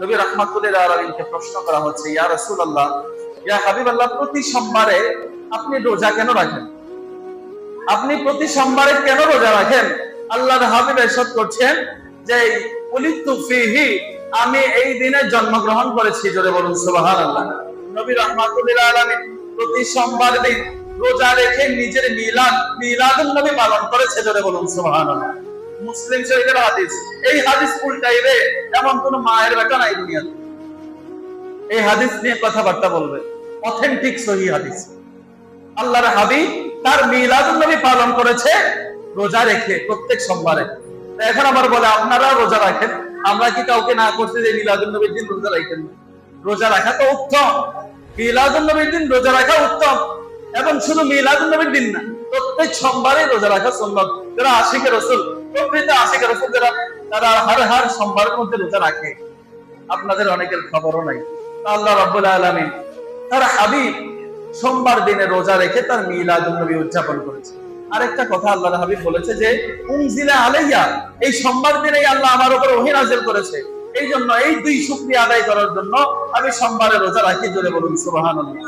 নবী প্রশ্ন করা হচ্ছে, ইয়া ইয়া প্রতি সোমবারে আপনি রোজা কেন রাখেন? আপনি প্রতি সোমবারে কেন রোজা রাখেন? আল্লাহর হাবিব করছেন যে উলিতু ফিহি, আমি এই দিনে জন্মগ্রহণ করেছি। জোরে বলুন, সুবহানাল্লাহ। নবী প্রতি সোমবার দিন রোজা রেখে নিজের মিলাদ, মিলাদুন নবী পালন করেছে। জোরে বলুন, সুবহানাল্লাহ। মুসলিম শরীফের হাদিস, এই হাদিস উল্টাইবে। এমন কোন মায়ের বেটা নাই দুনিয়াতে। এই হাদিস নিয়ে কথাবার্তা বলবে। অথেন্টিক সহি হাদিস। আল্লাহর হাবিব তার মিলাদুন নবী পালন করেছে রোজা রেখে প্রত্যেক সোমবারে। এখন আবার বলে আপনারা রোজা রাখেন, আমরা কি কাউকে না করতে যে মিলাদুন নবীর দিন রোজা রাখেন রোজা রাখা তো উত্তম। মিলাদুন নবীর দিন রোজা রাখা উত্তম। এবং শুধু মিলাদুন নবীর দিন না, প্রত্যেক সোমবারে রোজা রাখা সুন্নত যারা আশিকের রসুল প্রকৃত আশিকের রসুল যারা, তারা হার হার সোমবারের মধ্যে রোজা রাখে। আপনাদের অনেকের খবরও নাই। আল্লাহ রাব্বুল আলামিন তার হাবিব সোমবার দিনে রোজা রেখে তার মিলাদুন নবী উদযাপন করেছে। আরেকটা কথা আল্লাহর হাবিব বলেছে যে, উনজিলা আলাইয়া এই সোমবার দিনেই আল্লাহ আমার উপর ওহী নাযিল করেছে। এই জন্য এই দুই শুক্রিয়া আদায় করার জন্য আমি সোমবারে রোজা রাখি জোরে বলুন, সুবহানাল্লাহ।